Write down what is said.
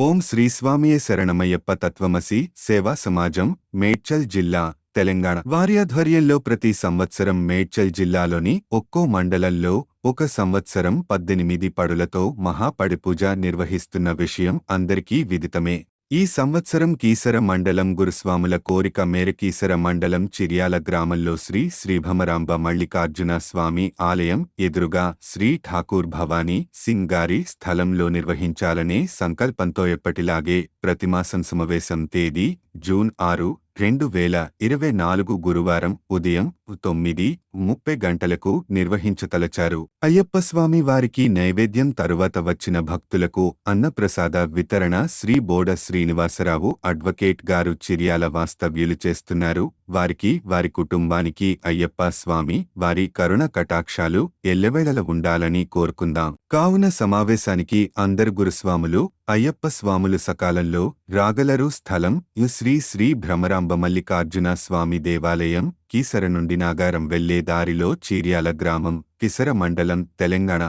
ఓం శ్రీ స్వామియే శరణమయ్యప్ప తత్వమసి సేవా సమాజం మేడ్చల్ జిల్లా తెలంగాణ. వారి ఆధ్వర్యంలో ప్రతి సంవత్సరం మేడ్చల్ జిల్లాలోని ఒక్కో మండలంలో ఒక సంవత్సరం పద్దెనిమిది పడులతో మహాపడిపూజ నిర్వహిస్తున్న విషయం అందరికీ విదితమే. ఈ సంవత్సరం కీసర మండలం గురుస్వాముల కోరిక మేర కీసర మండలం చిర్యాల గ్రామంలో శ్రీ శ్రీభమరాంబ మల్లికార్జున స్వామి ఆలయం ఎదురుగా శ్రీ ఠాకూర్ భవానీ సింగ్ గారి స్థలంలో నిర్వహించాలనే సంకల్పంతో ఎప్పటిలాగే ప్రతిమాసం సమావేశం తేదీ జూన్ ఆరు రెండు వేల ఇరవై నాలుగు గురువారం ఉదయం తొమ్మిది ముప్పై గంటలకు నిర్వహించతలచారు. అయ్యప్ప స్వామి వారికి నైవేద్యం తరువాత వచ్చిన భక్తులకు అన్నప్రసాద వితరణ శ్రీ బోడ శ్రీనివాసరావు అడ్వకేట్ గారు చిర్యాల వాస్తవ్యులు చేస్తున్నారు. వారికి వారి కుటుంబానికి అయ్యప్ప స్వామి వారి కరుణ కటాక్షాలు ఎల్లవేళల ఉండాలని కోరుకుందాం. కావున సమావేశానికి అందరు గురుస్వాములు అయ్యప్ప స్వాములు సకాలంలో రాగలరు స్థలం యు శ్రీ శ్రీ భ్రమరాంబ మల్లికార్జున స్వామి దేవాలయం కీసర నుండి నాగారం వెళ్ళే దారిలో చీర్యాల గ్రామం కిసర మండలం తెలంగాణ.